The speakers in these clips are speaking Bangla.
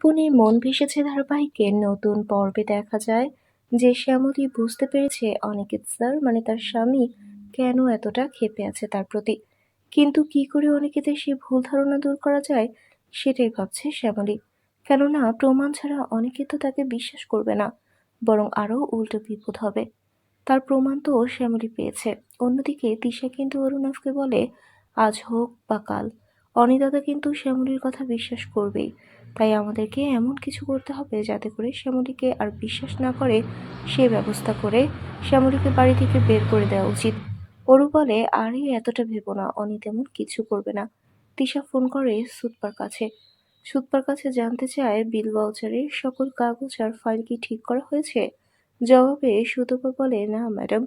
পুনে মন ভেসেছে ধারাবাহিকের নতুন পর্বে দেখা যায় যে শ্যামলী বুঝতে পেরেছে অনিকেত স্যার মানে তার স্বামী, কেন এতটা ক্ষেপে আছে তার প্রতি। কিন্তু কি করে অনিকেতের সে ভুল ধারণা দূর করা যায়, সেটাই ভাবছে শ্যামলী। কেননা প্রমাণ ছাড়া অনিকেত তো তাকে বিশ্বাস করবে না, বরং আরও উল্টো বিপদ হবে। তার প্রমাণ তো শ্যামলী পেয়েছে। অন্যদিকে তিশা কিন্তু অরুণাভকে বলে, আজ হোক বা কাল। অনিদাদা কিন্তু শ্যামলীর কথা বিশ্বাস করবেই। তাই আমাদেরকে এমন কিছু করতে হবে যাতে করে শ্যামলীকে আর বিশ্বাস না করে সে ব্যবস্থা করে শ্যামলীকে বাড়ি থেকে বের করে দেওয়া উচিত। অরু বলে, আরে, এতটা ভেবো না অনি তেমন কিছু করবে না। তিশা ফোন করে সুতপার কাছে। সুতপার কাছে জানতে চায়, বিল ভাউচারের সকল কাগজ আর ফাইল কি ঠিক করা হয়েছে? জবাবে সুতপা বলে, না, ম্যাডাম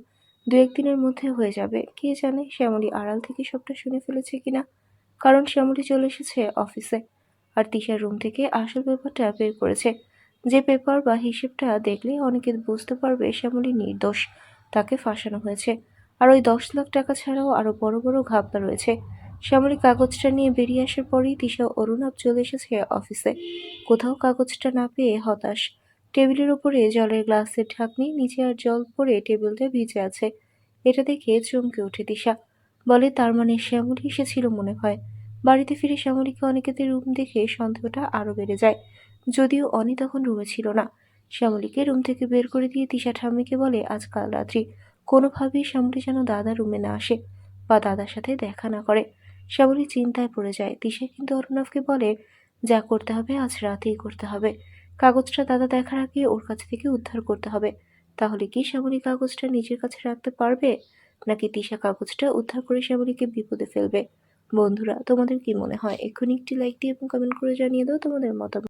দু একদিনের মধ্যে হয়ে যাবে। কে জানে শ্যামলী আড়াল থেকে সবটা শুনে ফেলেছে কিনা? কারণ শ্যামলী চলে এসেছে অফিসে আর তিশার রুম থেকে আসল পেপারটা বের করেছে। যে পেপার বা হিসেবটা দেখলে অনেকে বুঝতে পারবে শ্যামলী নির্দোষ, তাকে ফাঁসানো হয়েছে। আর ওই দশ লাখ টাকা ছাড়াও আরও বড় বড় ঘাপলা রয়েছে। শ্যামলী কাগজটা নিয়ে বেরিয়ে আসার পরেই তিশা অরুণাভ চলে এসেছে অফিসে। কোথাও কাগজটা না পেয়ে হতাশ। টেবিলের উপরে জলের গ্লাসের ঢাকনি, নিচে আর জল পড়ে টেবিলটা ভিজে আছে। এটা দেখে চমকে ওঠে দিশা বলে তার মানে শ্যামলী এসেছিল মনে হয়। বাড়িতে ফিরে শ্যামলীকে অনিকেতের রুম দেখে সন্দেহটা আরও বেড়ে যায়। যদিও অনি তখন রুমে ছিল না। শ্যামলীকে রুম থেকে বের করে দিয়ে তিশা ঠাম্মিকে বলে, আজ কাল রাত্রি। কোনোভাবেই শ্যামলী যেন দাদা রুমে না আসে বা দাদার সাথে দেখা না করে। শ্যামলী চিন্তায় পড়ে যায়। তিশা কিন্তু অরুণাভকে বলে, যা করতে হবে, আজ রাতেই করতে হবে। কাগজটা দাদা দেখার আগে ওর কাছ থেকে উদ্ধার করতে হবে। তাহলে কি শ্যামলী কাগজটা নিজের কাছে রাখতে পারবে? নাকি তিশা কাগজটা উদ্ধার করে শ্যামলীকে বিপদে ফেলবে? বন্ধুরা, তোমাদের কি মনে হয়? এক্ষুনি একটি লাইক দিয়ে এবং কমেন্ট করে জানিয়ে দাও তোমাদের মতামত।